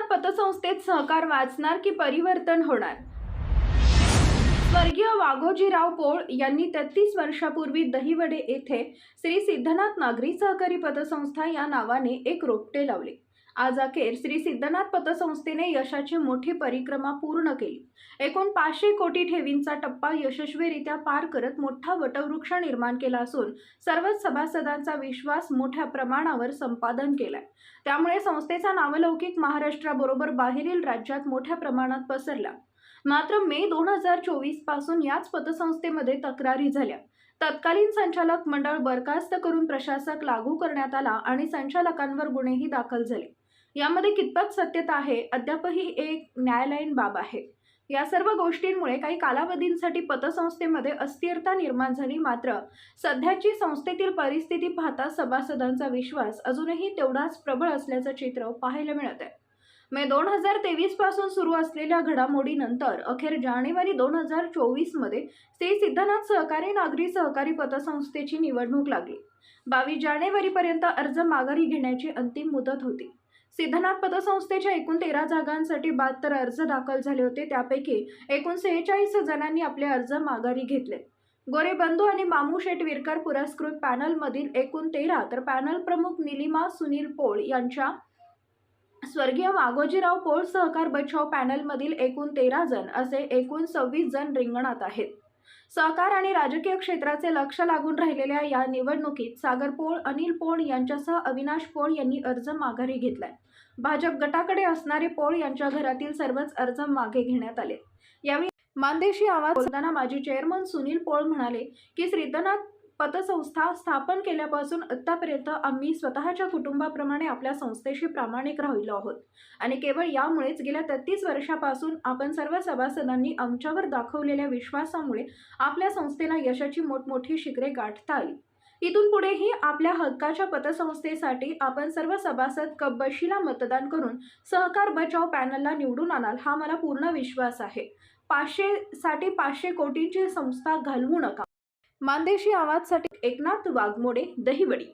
पतसंस्थेत सहकार वाचणार की परिवर्तन होणार? स्वर्गीय वाघोजीराव पोळ यांनी तेहतीस वर्षापूर्वी दहिवडे येथे श्री सिद्धनाथ नागरी सहकारी पतसंस्था या नावाने एक रोपटे लावले. आज अखेर श्री सिद्धनाथ पतसंस्थेने यशाची मोठी परिक्रमा पूर्ण केली. एकूण पाचशे कोटी ठेवींचा टप्पा यशस्वीरित्या पार करत मोठा वटवृक्ष निर्माण केला असून सर्वच सभासदांचा विश्वास मोठ्या प्रमाणावर संपादन केलाय. त्यामुळे संस्थेचा नावलौकिक महाराष्ट्राबरोबर बाहेरील राज्यात मोठ्या प्रमाणात पसरला. मात्र मे दोन हजार चोवीसपासून याच पतसंस्थेमध्ये तक्रारी झाल्या. तत्कालीन संचालक मंडळ बरखास्त करून प्रशासक लागू करण्यात आला आणि संचालकांवर गुन्हेही दाखल झाले. यामध्ये कितपत सत्यता आहे अद्यापही एक न्यायालयीन बाब आहे. या सर्व गोष्टींमुळे काही कालावधींसाठी पतसंस्थेमध्ये अस्थिरता निर्माण झाली मात्र सध्याची संस्थेतील परिस्थिती पाहता सभासदांचा विश्वास अजूनही तेवढाच प्रबळ असल्याचं चित्र पाहायला मिळत आहे मे दोन हजार तेवीसपासून सुरू असलेल्या घडामोडीनंतर अखेर जानेवारी दोन हजार चोवीसमध्ये श्री सिद्धनाथ सहकारी नागरी सहकारी पतसंस्थेची निवडणूक लागली. बावीस जानेवारीपर्यंत अर्ज माघारी घेण्याची अंतिम मुदत होती. सिद्धनाथ पतसंस्थेच्या एकूण तेरा जागांसाठी बहात्तर अर्ज दाखल झाले होते. त्यापैकी एकूण सेहेचाळीस जणांनी आपले अर्ज माघारी घेतले. गोरे बंधू आणि मामू शेठ विरकर पुरस्कृत पॅनलमधील एकूण तेरा तर पॅनल प्रमुख निलिमा सुनील पोळ यांच्या स्वर्गीय मागोजीराव पोळ सहकार बचाव पॅनलमधील एकूण तेरा जण असे एकूण सव्वीस जण रिंगणात आहेत. सहकार आणि राजकीय क्षेत्राचे लक्ष लागून राहिलेल्या या निवडणुकीत सागर पोळ अनिल पोळ यांच्यासह अविनाश पोळ यांनी अर्ज माघारी घेतलाय. भाजप गटाकडे असणारे पोळ यांच्या घरातील सर्वच अर्ज मागे घेण्यात आले. यावेळी मानदेशी आवाज बोलताना माजी चेअरमन सुनील पोळ म्हणाले की श्रीधनाथ पतसंस्था स्थापन केल्यापासून आत्तापर्यंत आम्ही स्वतःच्या कुटुंबाप्रमाणे आपल्या संस्थेशी प्रामाणिक राहिलो आहोत. आणि केवळ यामुळेच गेल्या तेहतीस वर्षापासून आपण सर्व सभासदांनी आमच्यावर दाखवलेल्या विश्वासामुळे आपल्या संस्थेला यशाची मोठमोठी शिखरे गाठता आली. इथून पुढेही आपल्या हक्काच्या पतसंस्थेसाठी आपण सर्व सभासद कब्बशीला मतदान करून सहकार बचाव पॅनलला निवडून आणाल हा मला पूर्ण विश्वास आहे. पाचशे साठी पाचशे कोटींची संस्था घालवू नका. मानदेशी आवाजसाठी एकनाथ वाघमोडे दहिवडी.